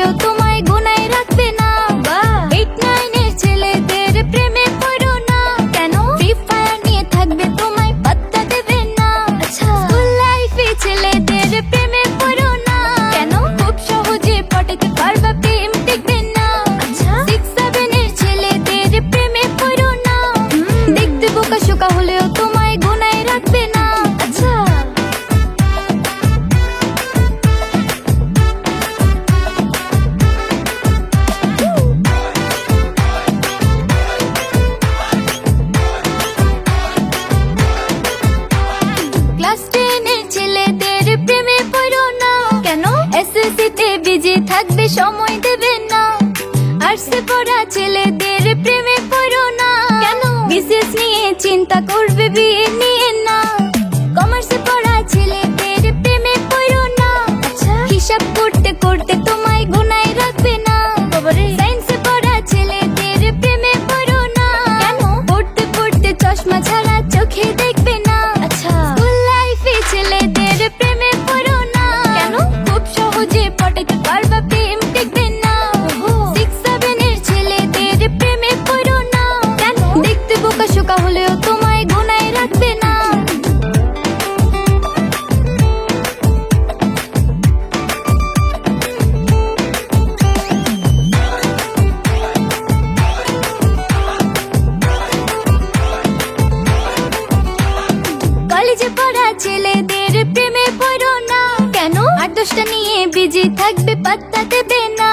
eu tô থাকবে সময় দেবে না। আর্টসে পড়া ছেলেদের প্রেমে পড়ো না। কেন? বিশেষ নিয়ে চিন্তা করবে বিয়ে নিয়ে না। কমার্সে পড়া ছেলেদের প্রেমে পড়ো না। হিসাব করতে করতে তোমায় গুনায় রাখবে না। সায়েন্সে পড়া ছেলেদের প্রেমে পড়ো না। কেন? পড়তে পড়তে চশমা ছাড়া চোখে দেখবে না। আচ্ছা। স্কুল লাইফে ছেলেদের প্রেমে পড়ো না। কেন? খুব সহজে পটাতে পারবা কলেজে পড়া ছেলেদের প্রেমে পড়ো না। কেন? আর দোষটা নিয়ে বিজি থাকবে, পাত্তা দেবে না।